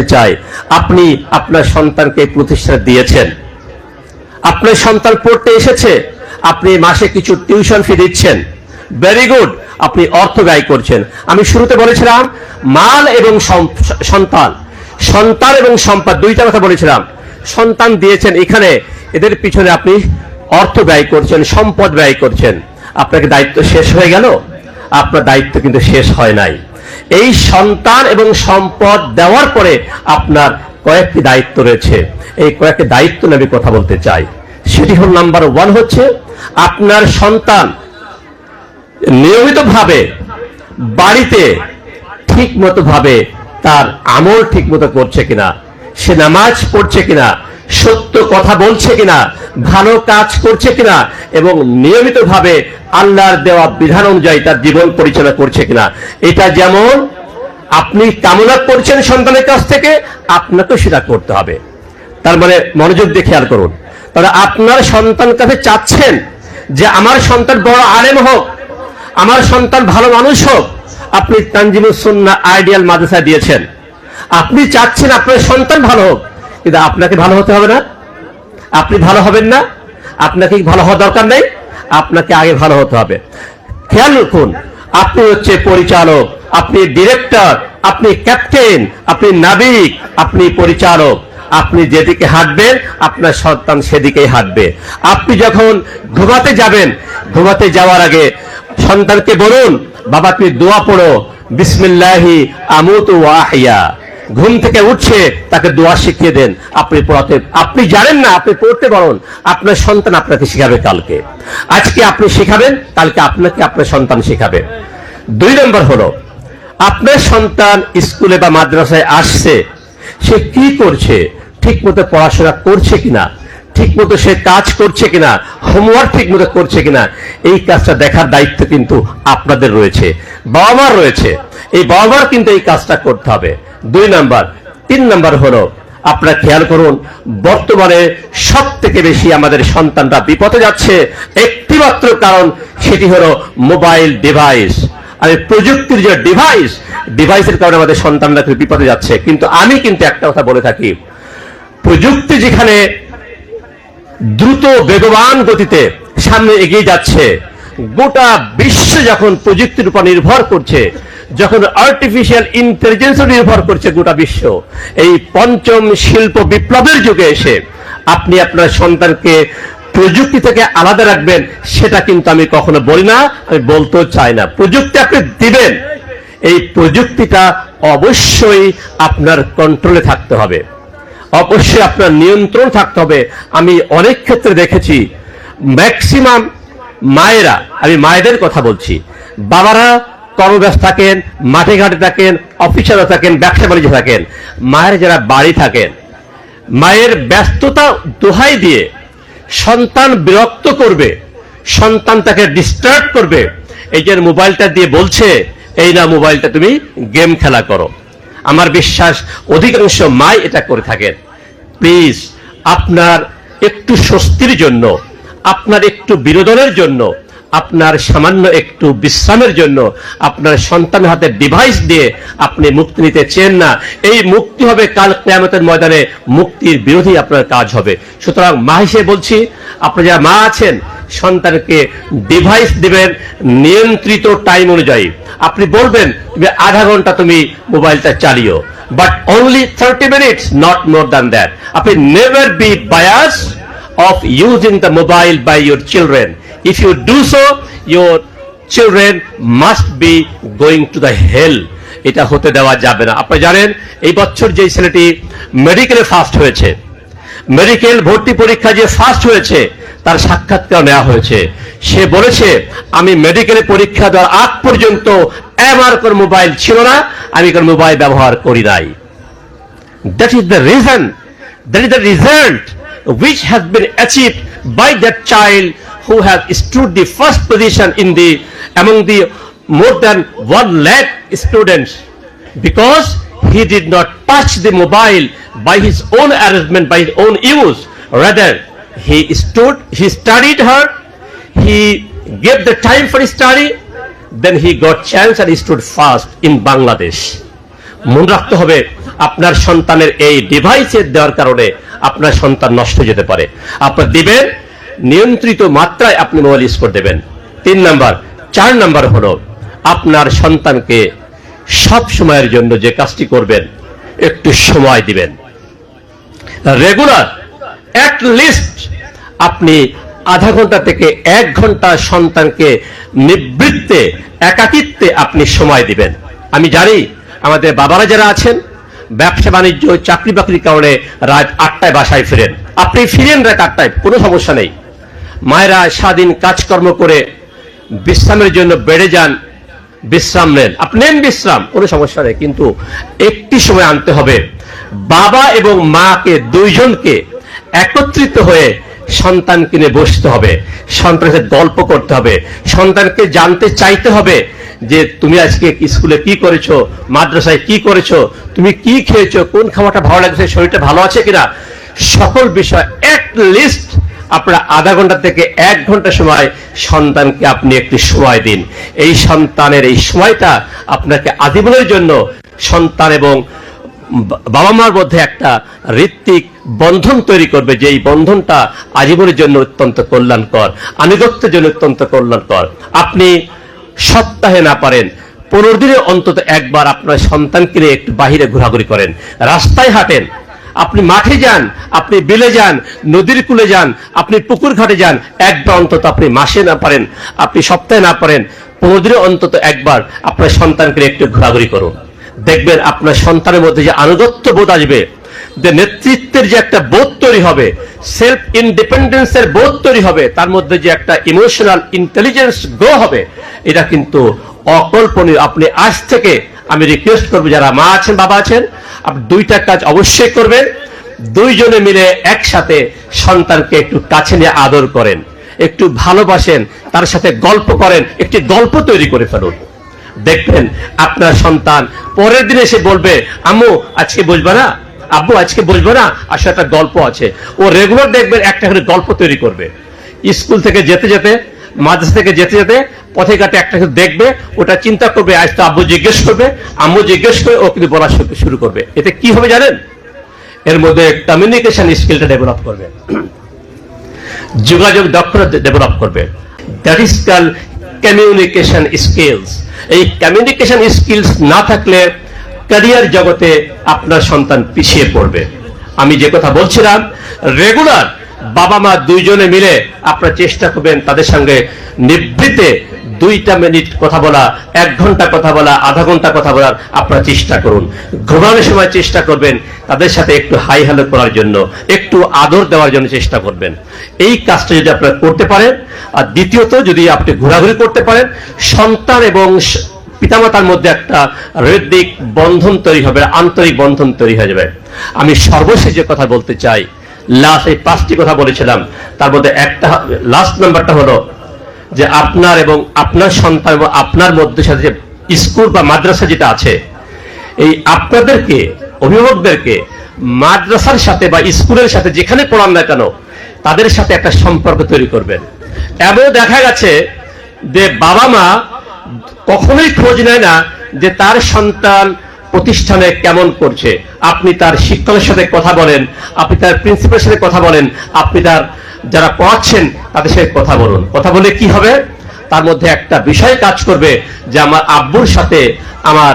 জানতে চাই, আপনি আপনার সন্তানকে প্রতিষ্ঠা দিয়েছেন। আপনার সন্তান পড়তে এসেছে, আপনি মাসে কিছু টিউশন ফি দিচ্ছেন। ভেরি গুড আপনি অর্থ ব্যয় করছেন। আমি শুরুতে বলেছিলাম, মাল এবং সন্তান। সন্তান এবং সম্পদ, দুইটা কথা বলেছিলাম। সন্তান দিয়েছেন এখানে, এদের পিছনে আপনি অর্থ ব্যয় করছেন, সম্পদ ব্যয় করছেন। আপনাকে দায়িত্ব শেষ হয়ে গেল? আপনার দায়িত্ব কিন্তু শেষ হয় নাই। এই সন্তান এবং সম্পদ দেওয়ার পরে আপনার কয়েকটি দায়িত্ব রয়েছে। এই কয়েকটি দায়িত্ব নিয়ে আমি কথা বলতে চাই। সেটি হল নাম্বার ওয়ান হচ্ছে, আপনার সন্তান নিয়মিতভাবে বাড়িতে ঠিক মতো ভাবে তার আমল ঠিক মতো করছে কিনা, সে নামাজ পড়ছে কিনা সত্য কথা বলছে কিনা, ভালো কাজ করছে কিনা, এবং নিয়মিতভাবে আল্লাহর দেওয়া বিধান অনুযায়ী তার জীবন পরিচালনা করছে কিনা। এটা যেমন আপনি কামনা করছেন সন্তানের কাছ থেকে, আপনাকেও সেটা করতে হবে। তার মানে মনোযোগ দিয়ে খেয়াল করুন। তাহলে আপনার সন্তান কাছে চাচ্ছেন যে আমার সন্তান বড় আলেম হোক, আমার সন্তান ভালো মানুষ হোক, আপনি তানজিমুস সুন্না আইডিয়াল মাদ্রাসা দিয়েছেন। আপনি চাচ্ছেন আপনার সন্তান ভালো হোক কিন্তু আপনাকে ভালো হতে হবে না। আপনি ভালো হবেন না। আপনাকে ভালো হওয়া দরকার নেই। আপনাকে আগে ভালো হতে হবে। খেয়াল রাখুন, আপনি হচ্ছে পরিচালক, আপনি ডিরেক্টর, আপনি ক্যাপ্টেন, আপনি নাবিক, আপনি পরিচালক। আপনি যেদিকে হাঁটবেন, আপনার সন্তান সেদিকেই হাঁটবে। আপনি যখন ঘুমাতে যাবেন, ঘুমাতে যাওয়ার আগে সন্তানকে বলুন, বাবা, তুমি দোয়া পড়ো। বিসমিল্লাহি আমুত ওয়া আহিয়া ঘুম থেকে উঠছে তাকে দোয়া শিখিয়ে দেন, আপনি পড়াতে আপনি জানেন না, আপনি পড়তে পারেন। আপনার সন্তান আপনাকে শিখাবে কালকে। আজকে আপনি শেখাবেন, কালকে আপনাকে আপনার সন্তান শেখাবে। দুই নম্বর হলো, আপনার সন্তান স্কুলে বা মাদ্রাসায় আসছে, সে কি করছে? ঠিক মতো পড়াশোনা করছে কিনা? ঠিক মতো সে কাজ করছে কিনা? হোমওয়ার্ক ঠিক মতো করছে কিনা? এই কাজটা দেখার দায়িত্ব কিন্তু আপনাদের রয়েছে। বাবা মার রয়েছে। এই বাবা মার কিন্তু এই কাজটা করতে হবে। দুই নাম্বার। তিন নাম্বার হলো, আপনারা খেয়াল করুন, বর্তমানে সব থেকে বেশি আমাদের সন্তানরা বিপদে যাচ্ছে। একটিমাত্র কারণ সেটি হলো মোবাইল ডিভাইস। আর প্রযুক্তির যে ডিভাইস, ডিভাইসের কারণে আমাদের সন্তানরা বিপদে যাচ্ছে। কিন্তু আমি কিন্তু একটা কথা বলে থাকি, প্রযুক্তি যেখানে দ্রুত বেগবান গতিতে সামনে এগিয়ে যাচ্ছে, গোটা বিশ্ব যখন প্রযুক্তির উপর নির্ভর করছে যখন আর্টিফিশিয়াল ইন্টেলিজেন্স নির্ভর করছে গোটা বিশ্ব, এই পঞ্চম শিল্প বিপ্লবের যুগে এসে আপনি আপনার সন্তানকে প্রযুক্তি থেকে আলাদা রাখবেন, সেটা কিন্তু আমি কখনো বলি না, আমি বলতেও চাই না। প্রযুক্তি আপনি দিবেন, এই প্রযুক্তিটা অবশ্যই আপনার কন্ট্রোলে থাকতে হবে। অবশ্যই আপনার নিয়ন্ত্রণ থাকতে হবে। আমি অনেক ক্ষেত্রে দেখেছি ম্যাক্সিমাম মায়েরা, আমি মায়েদের কথা বলছি, বাবারা কর্মব্যস্ত থাকেন, মাঠে ঘাটে থাকেন, অফিসারও থাকেন, ব্যবসা বাণিজ্য থাকেন, মায়ের যারা বাড়ি থাকেন, মায়ের ব্যস্ততা দোহাই দিয়ে সন্তান বিরক্ত করবে, সন্তান তাকে ডিস্টার্ব করবে, এই যে মোবাইলটা দিয়ে বলছে, এই না মোবাইলটা তুমি গেম খেলা করো। আমার বিশ্বাস অধিকাংশ মাই এটা করে থাকেন। প্লিজ আপনার একটু স্বস্তির জন্য, আপনার একটু বিনোদনের জন্য আপনার সামান্য একটু বিশ্রামের জন্য আপনার সন্তান হাতে ডিভাইস দিয়ে আপনি মুক্তি নিতে চেন না। এই মুক্তি হবে কাল কেয়ামতের ময়দানে। মুক্তির বিরোধী আপনার কাজ হবে। সুতরাং মা হিসেবে বলছি আপনি যারা মা আছেন, সন্তানকে ডিভাইস দেবেন নিয়ন্ত্রিত টাইম অনুযায়ী। আপনি বলবেন, তুমি আধা ঘণ্টা তুমি মোবাইলটা চালিও। But only thirty minutes not more than that আপনি never be bias of using the mobile by your children. If you do so, your children must be going to the hell. এটা হতে দেওয়া যাবে না। আপনি জানেন এই বছর যে ছেলেটি মেডিকেলে ফার্স্ট হয়েছে মেডিকেল ভর্তি পরীক্ষা যে ফার্স্ট হয়েছে তার সাক্ষাৎকার নেওয়া হয়েছে। সে বলেছে আমি মেডিকেলে পরীক্ষা দেওয়ার আগ পর্যন্ত আমার কোন মোবাইল ছিল না আমি কোন মোবাইল ব্যবহার করি নাই। That is the reason that is the result which has been achieved by that child who has stood the first position in the among the more than 1 lakh students because he did not touch the mobile by his own arrangement by his own use rather he stood he studied her he gave the time for study then he got chance and he stood fast in bangladesh মনে রাখতে হবে আপনার সন্তানের এই ডিভাইসের দেওয়ার কারণে আপনার সন্তান নষ্ট হয়ে যেতে পারে আপনার দিবেন নিয়ন্ত্রিত মাত্রায় আপনি মোবাইল ইউজ করে দেবেন। তিন নাম্বার, চার নাম্বার হলো আপনার সন্তানকে সব সময়ের জন্য যে কাজটি করবেন, একটু সময় দিবেন। রেগুলার অ্যাট লিস্ট আপনি আধা ঘণ্টা থেকে এক ঘণ্টা সন্তানকে নিবৃত্তে, একাকিত্বে আপনি সময় দিবেন। আমি জানি আমাদের বাবারা যারা আছেন, ব্যবসা বাণিজ্য, চাকরি বাকরির কারণে রাত আটটায় বাসায় ফিরেন। আপনি ফিরেন রাত আটটায়, কোনো সমস্যা নেই। মায়েরা স্বাধীন কাজকর্ম করে বিশ্রামের জন্য বেড়ে যান, বিশ্রাম নেন। আপনি নেন বিশ্রাম, কোনো সমস্যা নেই, কিন্তু একটি সময় আনতে হবে। বাবা এবং মাকে দুইজনকে একত্রিত হয়ে সন্তান কিনে বসতে হবে, সন্তানের গল্প করতে হবে, সন্তানকে জানতে চাইতে হবে যে তুমি আজকে স্কুলে কি করেছ, মাদ্রাসায় কি করেছ, তুমি কি খেয়েছো, কোন খাবারটা ভালো লাগছে, শরীরটা ভালো আছে কিনা। সকল বিষয় এক লিস্ট আপনার আধা ঘণ্টা থেকে এক ঘণ্টা সময় সন্তানকে আপনি একটি সময় দিন। এই সন্তানের এই সময়টা আপনাকে আজীবনের জন্য সন্তান এবং বাবা মার মধ্যে একটা ঋত্বিক বন্ধন তৈরি করবে, যে এই বন্ধনটা আজীবনের জন্য অত্যন্ত কল্যাণকর, আনুগত্যের জন্য অত্যন্ত কল্যাণকর। আপনি সপ্তাহে না পারেন, পনেরো দিনে অন্তত একবার আপনার সন্তানকে নিয়ে একটু বাহিরে ঘোরাঘুরি করেন। রাস্তায় হাঁটেন আপনি মাঠে যান, আপনি বিলে যান, নদীর কূলে যান, আপনি পুকুর ঘাটে যান, একবার অন্তত আপনি মাসে না পারেন, আপনি সপ্তাহে না পারেন, পনেরো অন্তত একবার আপনার সন্তানকে একটু ঘোরাঘুরি করুন। দেখবেন আপনার সন্তানের মধ্যে যে আনুগত্য বোধ আসবে, যে নেতৃত্বের যে একটা বোধ তৈরি হবে সেলফ ইন্ডিপেন্ডেন্সের বোধ তৈরি হবে, তার মধ্যে যে একটা ইমোশনাল ইন্টেলিজেন্স গ্রো হবে, এটা কিন্তু অকল্পনীয়। আপনি আজ থেকে আমি রিকোয়েস্ট করব, যারা মা আছেন, বাবা আছেন, আপনি দুইটা কাজ অবশ্যই করবেন। দুইজনে মিলে একসাথে সন্তানকে একটু কাছে নিয়ে আদর করেন, একটু ভালোবাসেন, তার সাথে গল্প করেন, একটি গল্প তৈরি করে ফেলুন। দেখবেন আপনার সন্তান পরের দিন এসে বলবে, আম্মু, আজকে বসবে না? আব্বু, আজকে বসবে না? আসলে একটা গল্প আছে। ও রেগুলার দেখবেন একটা করে গল্প তৈরি করবে। স্কুল থেকে যেতে যেতে মাদ্রাসা থেকে যেতে যেতে পথে ঘাটে একটা কিছু দেখবে, ওটা চিন্তা করবে, আজ তো আব্বু জিজ্ঞেস করবে, আম্মু জিজ্ঞেস করে ও কিন্তু বলা শুরু করবে। এতে কি হবে জানেন? এর মধ্যে কমিউনিকেশন স্কিলটা ডেভেলপ করবে। যোগাযোগ দক্ষতা ডেভেলপ করবে। That is call communication skills এই কমিউনিকেশন স্কিলস না থাকলে ক্যারিয়ার জগতে আপনার সন্তান পিছিয়ে পড়বে। আমি যে কথা বলছিলাম রেগুলার বাবা মা দুইজনে মিলে আপনারা চেষ্টা করবেন তাদের সঙ্গে নিবৃতে দুইটা মিনিট কথা বলা, এক ঘণ্টা কথা বলা, আধা ঘণ্টা কথা বলার আপনারা চেষ্টা করুন। ঘুমানোর সময় চেষ্টা করবেন তাদের সাথে একটু হাই হ্যালো করার জন্য, একটু আদর দেওয়ার জন্য চেষ্টা করবেন। এই কাজটা যদি আপনারা করতে পারেন, আর দ্বিতীয়ত যদি আপনি ঘোরাঘুরি করতে পারেন, সন্তান এবং পিতামাতার মধ্যে একটা হৃদিক বন্ধন তৈরি হবে, আন্তরিক বন্ধন তৈরি হয়ে যাবে। আমি সর্বশেষ যে কথা বলতে চাই লাস্ট এই পাঁচটি কথা বলেছিলাম। তার মধ্যে একটা লাস্ট নাম্বারটা হলো যে আপনার এবং আপনার সন্তান এবং আপনার মধ্যে সাথে যে স্কুল বা মাদ্রাসা যেটা আছে, এই আপনাদেরকে, অভিভাবকদেরকে মাদ্রাসার সাথে বা স্কুলের সাথে যেখানে পড়ান না কেন, তাদের সাথে একটা সম্পর্ক তৈরি করবেন। এমন দেখা গেছে যে বাবা মা কখনোই খোঁজ নেয় না যে তার সন্তান প্রতিষ্ঠানে কেমন করছে? আপনি তার শিক্ষকের সাথে কথা বলেন, আপনি তার প্রিন্সিপালের সাথে কথা বলেন, আপনি তার যারা পড়াচ্ছেন তাদের সাথে কথা বলুন। কথা বলে কি হবে? তার মধ্যে একটা বিষয় কাজ করবে যে আমার আব্বুর সাথে আমার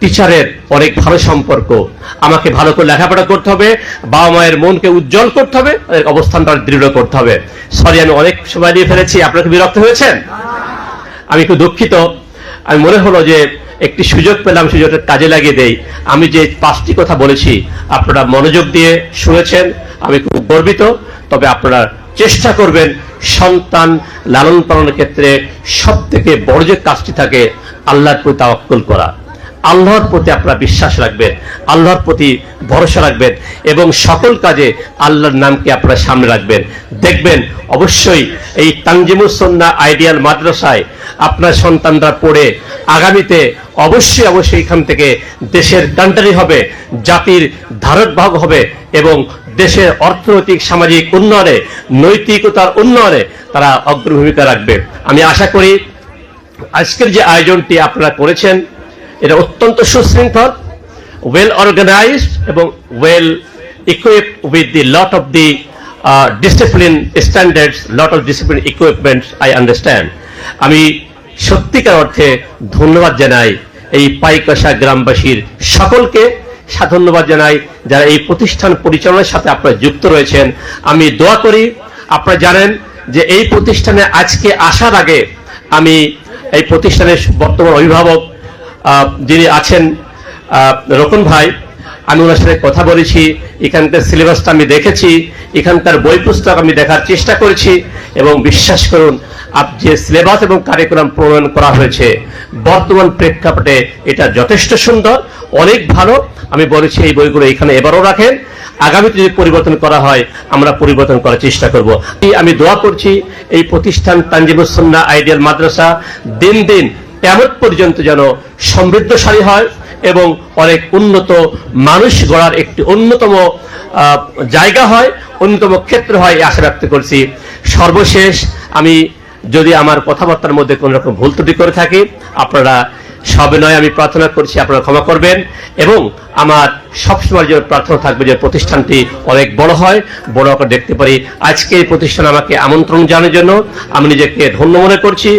টিচারের অনেক ভালো সম্পর্ক। আমাকে ভালো করে লেখাপড়া করতে হবে, বাবা মায়ের মনকে উজ্জ্বল করতে হবে অবস্থানটা দৃঢ় করতে হবে। সরি আমি অনেক সময় নিয়ে ফেলেছি। আপনাকে বিরক্ত হয়েছেন? আমি একটু দুঃখিত। আমি মনে হলো যে একটি সুযোগ পেলাম, সুযোগটা কাজে লাগিয়ে দেই। আমি যে পাঁচটি কথা বলেছি, আপনারা মনোযোগ দিয়ে শুনেছেন, আমি খুব গর্বিত। তবে আপনারা চেষ্টা করবেন সন্তান লালন পালনের ক্ষেত্রে সব থেকে বড় যে কাজটি থাকে, আল্লাহর প্রতি তাওয়াক্কুল করা। আল্লাহর প্রতি আপনারা বিশ্বাস রাখবেন, আল্লাহর প্রতি ভরসা রাখবেন এবং সকল কাজে আল্লাহর নামকে আপনারা সামনে রাখবেন। দেখবেন অবশ্যই এই তানজিমুসন্না আইডিয়াল মাদ্রাসায় আপনার সন্তানরা পড়ে, আগামীতে অবশ্যই অবশ্যই এখান থেকে দেশের কান্টারি হবে, জাতির ধারকবাহক হবে এবং দেশের অর্থনৈতিক, সামাজিক উন্নয়নে, নৈতিকতার উন্নয়নে তারা অগ্রভূমিকা রাখবে। আমি আশা করি আজকের যে আয়োজনটি আপনারা করেছেন এটা অত্যন্ত সুশৃঙ্খল ওয়েল অর্গানাইজড এবং well with the lot of the uh, discipline standards, lot of discipline equipment, I understand. আমি সত্যিকার অর্থে ধন্যবাদ জানাই এই পাইকশা গ্রামবাসীর সকলকে সা- ধন্যবাদ জানাই যারা এই প্রতিষ্ঠান পরিচালনার সাথে আপনারা যুক্ত রয়েছেন আমি দোয়া করি আপনারা জানেন যে এই প্রতিষ্ঠানে আজকে আসার আগে আমি এই প্রতিষ্ঠানের বর্তমান অভিভাবক যিনি আছেন রতন ভাই, আমি ওনার সাথে কথা বলেছি, এখানকার সিলেবাসটা আমি দেখেছি, এখানকার বই পুস্তক আমি দেখার চেষ্টা করেছি এবং বিশ্বাস করুন যে সিলেবাস এবং কারিকুলাম প্রণয়ন করা হয়েছে, বর্তমান প্রেক্ষাপটে এটা যথেষ্ট সুন্দর, অনেক ভালো। আমি বলেছি এই বইগুলো এখানে এবারও রাখেন। আগামীতে যদি পরিবর্তন করা হয়, আমরা পরিবর্তন করার চেষ্টা করব। আমি দোয়া করছি, এই প্রতিষ্ঠান তানজিমুসন্না আইডিয়াল মাদ্রাসা দিন দিন কেমন পর্যন্ত যেন সমৃদ্ধশালী হয় এবং অনেক উন্নত মানুষ গড়ার একটি অন্যতম জায়গা হয়, অন্যতম ক্ষেত্র হয় আশা ব্যক্ত করছি। সর্বশেষ আমি যদি আমার কথাবার্তার মধ্যে কোন রকম ভুল ত্রুটি করে থাকি, আপনারা সবে নয় আমি প্রার্থনা করছি, আপনারা ক্ষমা করবেন এবং আমার সবসময় যে প্রার্থনা থাকবে যে প্রতিষ্ঠানটি অনেক বড় হয়, বড় আকার দেখতে পারি। আজকে এই প্রতিষ্ঠান আমাকে আমন্ত্রণ জানানোর জন্য আমি নিজেকে ধন্য মনে করছি,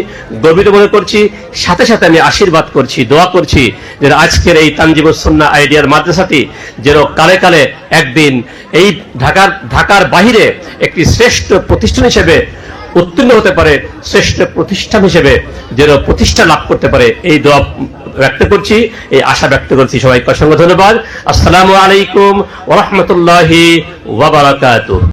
গর্বিত মনে করছি। সাথে সাথে আমি আশীর্বাদ করছি, দোয়া করছি যে আজকের এই তানজিব সন্না আইডিয়ার মাদ্রাসাটি যেন কালে কালে একদিন এই ঢাকার ঢাকার বাহিরে একটি শ্রেষ্ঠ প্রতিষ্ঠান হিসেবে উত্তীর্ণ হতে পারে শ্রেষ্ঠ প্রতিষ্ঠান হিসেবে, যেন প্রতিষ্ঠা লাভ করতে পারে। এই দোয়া ব্যক্ত করছি, এই আশা ব্যক্ত করছি সবাইকে অসংখ্য ধন্যবাদ। আসসালামু আলাইকুম ওরহমতুল্লাহি